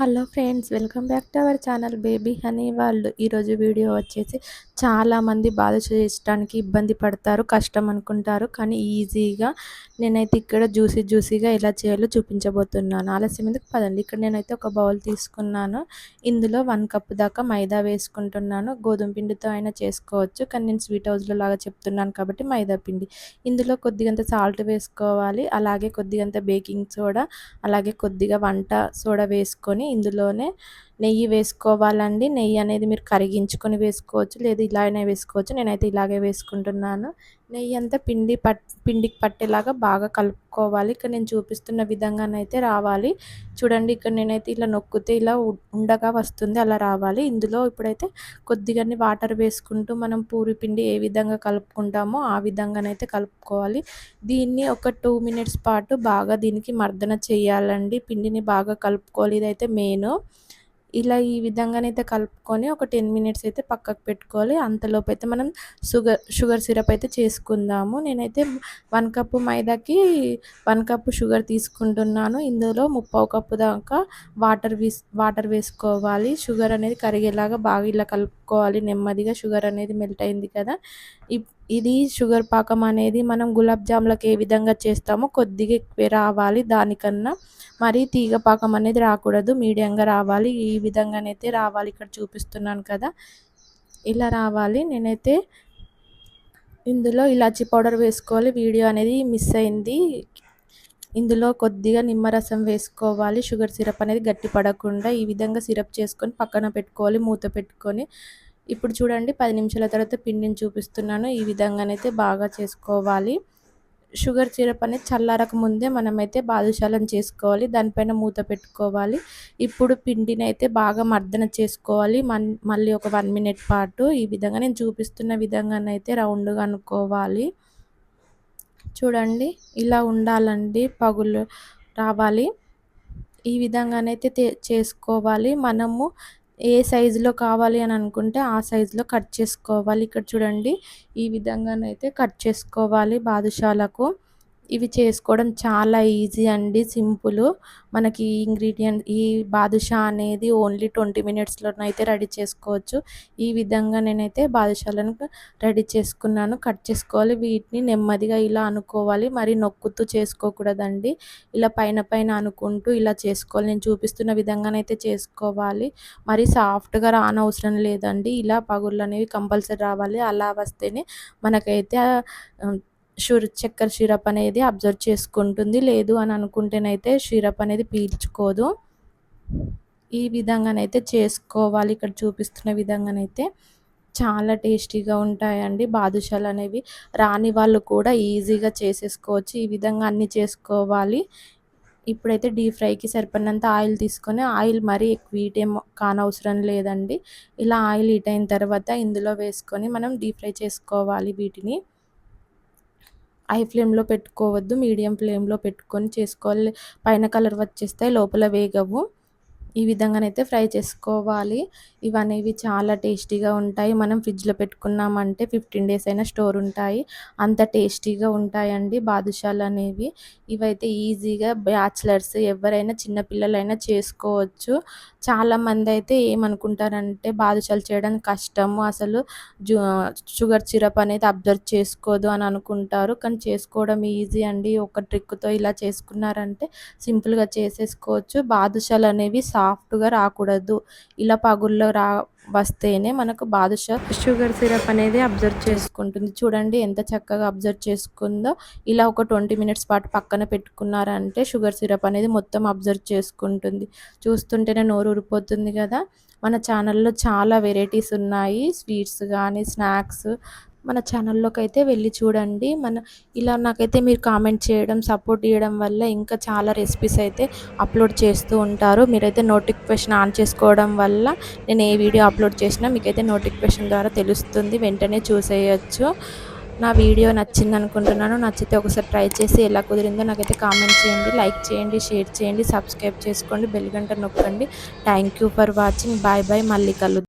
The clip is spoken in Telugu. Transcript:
Hello friends welcome back to our channel baby honey. వాళ్ళు ఈరోజు వీడియో వచ్చేసి చాలామంది బాధ చేయించడానికి ఇబ్బంది పడతారు కష్టం అనుకుంటారు కానీ ఈజీగా నేనైతే ఇక్కడ జ్యూసీ జ్యూసీగా ఎలా చేయాలో చూపించబోతున్నాను. ఆలస్యం ఎందుకు? పదండి. ఇక్కడ నేనైతే ఒక బౌల్ తీసుకున్నాను. ఇందులో వన్ కప్ దాకా మైదా వేసుకుంటున్నాను. గోధుమ పిండితో అయినా చేసుకోవచ్చు కానీ నేను స్వీట్ హౌస్లో లాగా చెప్తున్నాను కాబట్టి మైదా పిండి. ఇందులో కొద్దిగంత సాల్ట్ వేసుకోవాలి అలాగే కొద్దిగంత బేకింగ్ సోడా అలాగే కొద్దిగా వంట సోడా వేసుకొని ఇందులోనే నెయ్యి వేసుకోవాలండి. నెయ్యి అనేది మీరు కరిగించుకొని వేసుకోవచ్చు లేదు ఇలానే వేసుకోవచ్చు. నేనైతే ఇలాగే వేసుకుంటున్నాను. నెయ్యి అంతా పిండి పట్ పిండికి పట్టేలాగా బాగా కలుపుకోవాలి. ఇక్కడ నేను చూపిస్తున్న విధంగానైతే రావాలి. చూడండి ఇక్కడ నేనైతే ఇలా నొక్కితే ఇలా ఉండగా వస్తుంది అలా రావాలి. ఇందులో ఇప్పుడైతే కొద్దిగానే వాటర్ వేసుకుంటూ మనం పూరి పిండి ఏ విధంగా కలుపుకుంటామో ఆ విధంగానైతే కలుపుకోవాలి. దీన్ని ఒక టూ మినిట్స్ పాటు బాగా దీనికి మర్దన చేయాలండి. పిండిని బాగా కలుపుకోవాలి. ఇదైతే మెయిన్. ఇలా ఈ విధంగానైతే కలుపుకొని ఒక టెన్ మినిట్స్ అయితే పక్కకు పెట్టుకోవాలి. అంతలోపు అయితే మనం షుగర్ షుగర్ సిరప్ అయితే చేసుకుందాము. నేనైతే వన్ కప్పు మైదాకి వన్ కప్పు షుగర్ తీసుకుంటున్నాను. ఇందులో ముప్పావు కప్పు దాకా వాటర్ వేస్ వాటర్ వేసుకోవాలి. షుగర్ అనేది కరిగేలాగా బాగా ఇలా కలుపుకోవాలి. నెమ్మదిగా షుగర్ అనేది మెల్ట్ అయింది కదా. ఇది షుగర్ పాకం అనేది మనం గులాబ్ జామ్లకు ఏ విధంగా చేస్తామో కొద్దిగా ఎక్కువ రావాలి దానికన్నా. మరీ తీగ పాకం అనేది రాకూడదు. మీడియంగా రావాలి. ఈ విధంగానైతే రావాలి. ఇక్కడ చూపిస్తున్నాను కదా. ఇలా రావాలి. నేనైతే ఇందులో ఇలాచీ పౌడర్ వేసుకోవాలి. వీడియో అనేది మిస్ అయింది. ఇందులో కొద్దిగా నిమ్మరసం వేసుకోవాలి. షుగర్ సిరప్ అనేది గట్టి పడకుండా ఈ విధంగా సిరప్ చేసుకొని పక్కన పెట్టుకోవాలి. మూత పెట్టుకొని ఇప్పుడు చూడండి పది నిమిషాల తర్వాత పిండిని చూపిస్తున్నాను. ఈ విధంగానైతే బాగా చేసుకోవాలి. షుగర్ సిరప్ అనేది చల్లారక ముందే మనమైతే బాదుషాలను చేసుకోవాలి. దానిపైన మూత పెట్టుకోవాలి. ఇప్పుడు పిండిని అయితే బాగా మర్దన చేసుకోవాలి. మళ్ళీ ఒక వన్ మినిట్ పాటు ఈ విధంగా నేను చూపిస్తున్న విధంగానైతే రౌండ్గా అనుకోవాలి. చూడండి ఇలా ఉండాలండి. పగులు రావాలి. ఈ విధంగానైతే చేసుకోవాలి. మనము ఏ సైజులో కావాలి అని అనుకుంటే ఆ సైజులో కట్ చేసుకోవాలి. ఇక్కడ చూడండి ఈ విధంగానైతే కట్ చేసుకోవాలి బాదుషాలకు. ఇవి చేసుకోవడం చాలా ఈజీ అండి సింపుల్. మనకి ఈ ఇంగ్రీడియంట్ ఈ బాదుషా అనేది ఓన్లీ ట్వంటీ మినిట్స్లోనైతే రెడీ చేసుకోవచ్చు. ఈ విధంగా నేనైతే బాదుషాలను రెడీ చేసుకున్నాను. కట్ చేసుకోవాలి వీటిని నెమ్మదిగా ఇలా అనుకోవాలి. మరి నొక్కుతూ చేసుకోకూడదండి. ఇలా పైన పైన అనుకుంటూ ఇలా చేసుకోవాలి. నేను చూపిస్తున్న విధంగానైతే చేసుకోవాలి. మరి సాఫ్ట్గా రానవసరం లేదండి. ఇలా పగుళ్ళు అనేవి కంపల్సరీ రావాలి. అలా వస్తేనే మనకైతే షుర్ చక్కెర సిరప్ అనేది అబ్జర్వ్ చేసుకుంటుంది. లేదు అని అనుకుంటేనైతే సిరప్ అనేది పీల్చుకోదు. ఈ విధంగానైతే చేసుకోవాలి. ఇక్కడ చూపిస్తున్న విధంగానైతే చాలా టేస్టీగా ఉంటాయండి. బాదుషాలు అనేవి రాని వాళ్ళు కూడా ఈజీగా చేసేసుకోవచ్చు. ఈ విధంగా అన్నీ చేసుకోవాలి. ఇప్పుడైతే డీప్ ఫ్రైకి సరిపడినంత ఆయిల్ తీసుకొని ఆయిల్ మరీ ఎక్కువ హీట్ ఏం కానవసరం లేదండి. ఇలా ఆయిల్ హీట్ అయిన తర్వాత ఇందులో వేసుకొని మనం డీప్ ఫ్రై చేసుకోవాలి వీటిని. హై ఫ్లేమ్లో పెట్టుకోవద్దు మీడియం ఫ్లేమ్లో పెట్టుకొని చేసుకోవాలి. పైన కలర్ వచ్చేస్తే లోపల వేగవు. ఈ విధంగానైతే ఫ్రై చేసుకోవాలి. ఇవనేవి చాలా టేస్టీగా ఉంటాయి. మనం ఫ్రిడ్జ్లో పెట్టుకున్నామంటే ఫిఫ్టీన్ డేస్ అయినా స్టోర్ ఉంటాయి. అంత టేస్టీగా ఉంటాయండి బాదుషాలు అనేవి ఇవైతే ఈజీగా బ్యాచిలర్స్ ఎవరైనా చిన్నపిల్లలైనా చేసుకోవచ్చు. చాలామంది అయితే ఏమనుకుంటారంటే బాదుషాలు చేయడం కష్టము. అసలు షుగర్ సిరప్ అనేది అబ్జర్వ్ చేసుకోదు అని అనుకుంటారు. కానీ చేసుకోవడం ఈజీ అండి. ఒక ట్రిక్తో ఇలా చేసుకున్నారంటే సింపుల్గా చేసేసుకోవచ్చు. బాదుషాలు అనేవి సాఫ్ట్గా రాకూడదు. ఇలా పగుల్లో రా వస్తేనే మనకు బాదుషా షుగర్ సిరప్ అనేది అబ్జర్వ్ చేసుకుంటుంది. చూడండి ఎంత చక్కగా అబ్జర్వ్ చేసుకుందో. ఇలా ఒక ట్వంటీ మినిట్స్ పాటు పక్కన పెట్టుకున్నారంటే షుగర్ సిరప్ అనేది మొత్తం అబ్జర్వ్ చేసుకుంటుంది. చూస్తుంటేనే నోరు ఊరిపోతుంది కదా. మన ఛానల్లో చాలా వెరైటీస్ ఉన్నాయి. స్వీట్స్ కానీ స్నాక్స్ మన ఛానల్లోకి అయితే వెళ్ళి చూడండి. మన ఇలా నాకైతే మీరు కామెంట్ చేయడం సపోర్ట్ ఇవ్వడం వల్ల ఇంకా చాలా రెసిపీస్ అయితే అప్లోడ్ చేస్తూ ఉంటారు. మీరైతే నోటిఫికేషన్ ఆన్ చేసుకోవడం వల్ల నేను ఏ వీడియో అప్లోడ్ చేసినా మీకైతే నోటిఫికేషన్ ద్వారా తెలుస్తుంది. వెంటనే చూసేయచ్చు. నా వీడియో నచ్చింది అనుకుంటున్నాను. నచ్చితే ఒకసారి ట్రై చేసి ఎలా కుదిరిందో నాకైతే కామెంట్ చేయండి లైక్ చేయండి షేర్ చేయండి సబ్స్క్రైబ్ చేసుకోండి బెల్ గంట నొక్కండి. Thank you for watching bye bye మళ్ళీ కలుద్దాం.